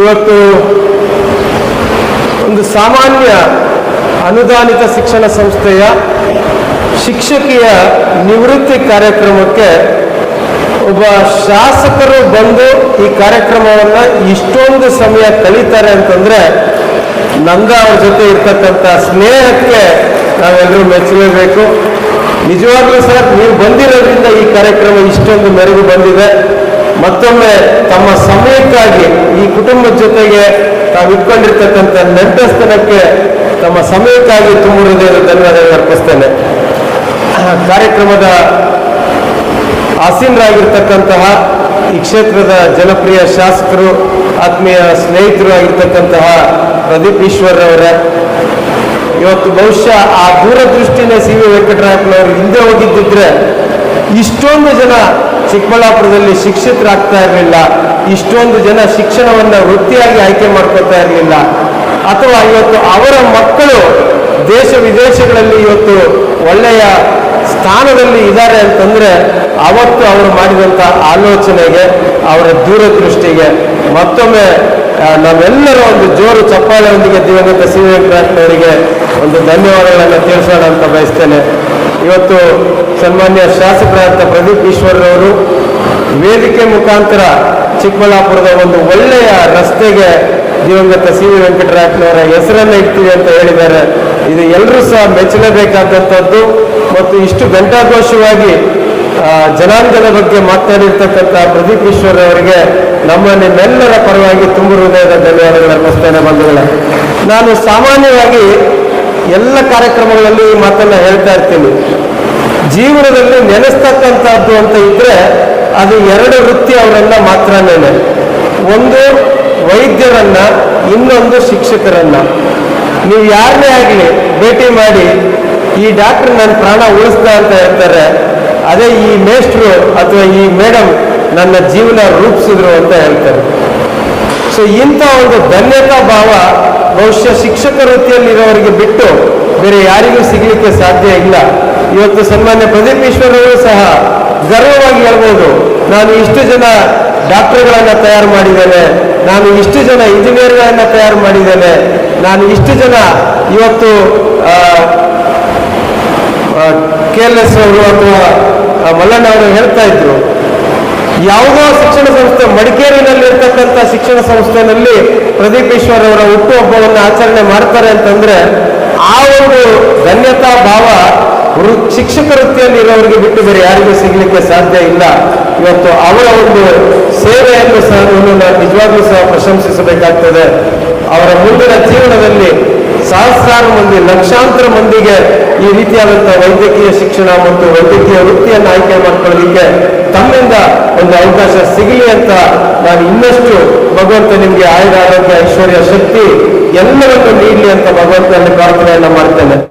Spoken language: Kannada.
ಇವತ್ತು ಒಂದು ಸಾಮಾನ್ಯ ಅನುದಾನಿತ ಶಿಕ್ಷಣ ಸಂಸ್ಥೆಯ ಶಿಕ್ಷಕಿಯ ನಿವೃತ್ತಿ ಕಾರ್ಯಕ್ರಮಕ್ಕೆ ಒಬ್ಬ ಶಾಸಕರು ಬಂದು ಈ ಕಾರ್ಯಕ್ರಮವನ್ನು ಇಷ್ಟೊಂದು ಸಮಯ ಕಳೀತಾರೆ ಅಂತಂದರೆ ನಂದ ಅವ್ರ ಜೊತೆ ಇರ್ತಕ್ಕಂಥ ಸ್ನೇಹಕ್ಕೆ ನಾವೆಲ್ಲರೂ ಮೆಚ್ಚಲೇಬೇಕು. ನಿಜವಾಗ್ಲೂ ಸರ್, ನೀವು ಬಂದಿರೋದ್ರಿಂದ ಈ ಕಾರ್ಯಕ್ರಮ ಇಷ್ಟೊಂದು ಮೆರುಗು ಬಂದಿದೆ. ಮತ್ತೊಮ್ಮೆ ತಮ್ಮ ಸಮಯಕ್ಕಾಗಿ ಈ ಕುಟುಂಬದ ಜೊತೆಗೆ ತಾವು ಇಟ್ಕೊಂಡಿರ್ತಕ್ಕಂಥ ನೆಂಟಸ್ತನಕ್ಕೆ ತಮ್ಮ ಸಮಯಕ್ಕಾಗಿ ತುಂಬ ಹೃದಯದ ಧನ್ಯವಾದಗಳು ಅರ್ಪಿಸ್ತೇನೆ. ಕಾರ್ಯಕ್ರಮದ ಆಸೀನರಾಗಿರ್ತಕ್ಕಂತಹ ಈ ಕ್ಷೇತ್ರದ ಜನಪ್ರಿಯ ಶಾಸಕರು, ಆತ್ಮೀಯ ಸ್ನೇಹಿತರು ಆಗಿರ್ತಕ್ಕಂತಹ ಪ್ರದೀಪ್ ಈಶ್ವರ್ ಅವರೇ ಇವತ್ತು ಬಹುಶಃ ಆ ದೂರದೃಷ್ಟಿನೇ ಸಿ ವಿ ವೆಂಕಟರಾಯಪ್ಪನವರು ಹಿಂದೆ ಹೋಗಿದ್ದಿದ್ರೆ ಇಷ್ಟೊಂದು ಜನ ಚಿಕ್ಕಬಳ್ಳಾಪುರದಲ್ಲಿ ಶಿಕ್ಷಿತರಾಗ್ತಾ ಇರಲಿಲ್ಲ. ಇಷ್ಟೊಂದು ಜನ ಶಿಕ್ಷಣವನ್ನು ವೃತ್ತಿಯಾಗಿ ಆಯ್ಕೆ ಮಾಡ್ಕೊತಾ ಇರಲಿಲ್ಲ. ಅಥವಾ ಇವತ್ತು ಅವರ ಮಕ್ಕಳು ದೇಶ ವಿದೇಶಗಳಲ್ಲಿ ಇವತ್ತು ಒಳ್ಳೆಯ ಸ್ಥಾನದಲ್ಲಿ ಇದ್ದಾರೆ ಅಂತಂದ್ರೆ ಅವತ್ತು ಅವರು ಮಾಡಿದಂಥ ಆಲೋಚನೆಗೆ, ಅವರ ದೂರದೃಷ್ಟಿಗೆ, ಮತ್ತೊಮ್ಮೆ ನಾವೆಲ್ಲರೂ ಒಂದು ಜೋರು ಚಪ್ಪಾಳೆಯೊಂದಿಗೆ ದಿವಂಗತ ಸಿ ವೆಂಕಟರಾಯಪ್ಪನವರಿಗೆ ಒಂದು ಧನ್ಯವಾದಗಳನ್ನು ತಿಳಿಸೋಣ ಅಂತ ಬಯಸ್ತೇನೆ. ಇವತ್ತು ಸನ್ಮಾನ್ಯ ಶಾಸಕರಾದಂಥ ಪ್ರದೀಪ್ ಈಶ್ವರ್ರವರು ವೇದಿಕೆ ಮುಖಾಂತರ ಚಿಕ್ಕಬಳ್ಳಾಪುರದ ಒಂದು ಒಳ್ಳೆಯ ರಸ್ತೆಗೆ ದಿವಂಗತ ಸಿ ವಿ ವೆಂಕಟರಾಯಪ್ಪನವರ ಹೆಸರನ್ನು ಇಡ್ತೀವಿ ಅಂತ ಹೇಳಿದ್ದಾರೆ. ಇದು ಎಲ್ಲರೂ ಸಹ ಮೆಚ್ಚಲೇಬೇಕಾದಂಥದ್ದು ಮತ್ತು ಇಷ್ಟು ಘಂಟಾಘೋಷವಾಗಿ ಆ, ಜನಾಂಗದ ಬಗ್ಗೆ ಮಾತನಾಡಿರ್ತಕ್ಕಂಥ ಪ್ರದೀಪ್ ಈಶ್ವರ್ ಅವರಿಗೆ ನಮ್ಮ ನಿಮ್ಮೆಲ್ಲರ ಪರವಾಗಿ ತುಂಬ ಹೃದಯದ ಧನ್ಯವಾದಗಳು ಅರ್ಪಿಸ್ತೇನೆ ಬಂಧುಗಳೇ ನಾನು ಸಾಮಾನ್ಯವಾಗಿ ಎಲ್ಲ ಕಾರ್ಯಕ್ರಮಗಳಲ್ಲಿ ಈ ಮಾತನ್ನ ಹೇಳ್ತಾ ಇರ್ತೀನಿ. ಜೀವನದಲ್ಲಿ ನೆನೆಸ್ತಕ್ಕಂಥದ್ದು ಅಂತ ಇದ್ರೆ ಅದು ಎರಡು ವೃತ್ತಿ ಅವರನ್ನ ಮಾತ್ರನೇ ಒಂದು ವೈದ್ಯರನ್ನ, ಇನ್ನೊಂದು ಶಿಕ್ಷಕರನ್ನ. ನೀವು ಯಾರನ್ನೇ ಆಗಲಿ ಭೇಟಿ ಮಾಡಿ ಈ ಡಾಕ್ಟರ್ ನನ್ನ ಪ್ರಾಣ ಉಳಿಸ್ದ ಅಂತ ಹೇಳ್ತಾರೆ. ಅದೇ ಈ ಮೇಸ್ಟ್ರು ಅಥವಾ ಈ ಮೇಡಮ್ ನನ್ನ ಜೀವನ ರೂಪಿಸಿದ್ರು ಅಂತ ಹೇಳ್ತಾರೆ. ಸೊ ಇಂಥ ಒಂದು ಧನ್ಯತಾ ಭಾವ ಬಹುಶಃ ಶಿಕ್ಷಕ ವೃತ್ತಿಯಲ್ಲಿರೋರಿಗೆ ಬಿಟ್ಟು ಬೇರೆ ಯಾರಿಗೂ ಸಿಗಲಿಕ್ಕೆ ಸಾಧ್ಯ ಇಲ್ಲ. ಇವತ್ತು ಸನ್ಮಾನ್ಯ ಪ್ರದೀಪ್ ಈಶ್ವರ್ ಅವರು ಸಹ ಗರ್ವವಾಗಿ ಹೇಳ್ಬೋದು, ನಾನು ಇಷ್ಟು ಜನ ಡಾಕ್ಟರ್ಗಳನ್ನು ತಯಾರು ಮಾಡಿದ್ದೇನೆ, ನಾನು ಇಷ್ಟು ಜನ ಇಂಜಿನಿಯರ್ಗಳನ್ನು ತಯಾರು ಮಾಡಿದ್ದೇನೆ, ನಾನು ಇಷ್ಟು ಜನ ಇವತ್ತು ಕೆ ಎಲ್ ಎಸ್ ಅವರು ಅಥವಾ ಮಲ್ಲಣ್ಣ ಅವರು ಹೇಳ್ತಾ ಇದ್ರು. ಯಾವುದೋ ಶಿಕ್ಷಣ ಸಂಸ್ಥೆ ಮಡಿಕೇರಿನಲ್ಲಿ ಇರ್ತಕ್ಕಂಥ ಶಿಕ್ಷಣ ಸಂಸ್ಥೆನಲ್ಲಿ ಪ್ರದೀಪ್ ಈಶ್ವರ್ ಅವರ ಹುಟ್ಟುಹಬ್ಬವನ್ನು ಆಚರಣೆ ಮಾಡ್ತಾರೆ ಅಂತಂದ್ರೆ ಆ ಒಂದು ಧನ್ಯತಾ ಭಾವ ಶಿಕ್ಷಕ ವೃತ್ತಿಯಲ್ಲಿ ಇರೋರಿಗೆ ಬಿಟ್ಟು ಬೇರೆ ಯಾರಿಗೂ ಸಿಗ್ಲಿಕ್ಕೆ ಸಾಧ್ಯ ಇಲ್ಲ. ಇವತ್ತು ಅವರ ಒಂದು ಸೇವೆಯನ್ನು ಸಹ ನಾನು ನಿಜವಾಗ್ಲೂ ಸಹ ಪ್ರಶಂಸಿಸಬೇಕಾಗ್ತದೆ. ಅವರ ಮುಂದಿನ ಜೀವನದಲ್ಲಿ ಸಹಸ್ರಾರು ಮಂದಿ, ಲಕ್ಷಾಂತರ ಮಂದಿಗೆ ಈ ರೀತಿಯಾದಂತಹ ವೈದ್ಯಕೀಯ ಶಿಕ್ಷಣ ಮತ್ತು ವೈದ್ಯಕೀಯ ವೃತ್ತಿಯನ್ನು ಆಯ್ಕೆ ಮಾಡ್ಕೊಳ್ಳಲಿಕ್ಕೆ ತಮ್ಮಿಂದ ಒಂದು ಅವಕಾಶ ಸಿಗಲಿ ಅಂತ ನಾನು ಇನ್ನಷ್ಟು ಭಗವಂತ ನಿಮಗೆ ಆಯುಧ ಆರೋಗ್ಯ, ಐಶ್ವರ್ಯ, ಶಕ್ತಿ ಎಲ್ಲವನ್ನು ನೀಡಲಿ ಅಂತ ಭಗವಂತನಲ್ಲಿ ಪ್ರಾರ್ಥನೆಯನ್ನ ಮಾಡ್ತೇನೆ.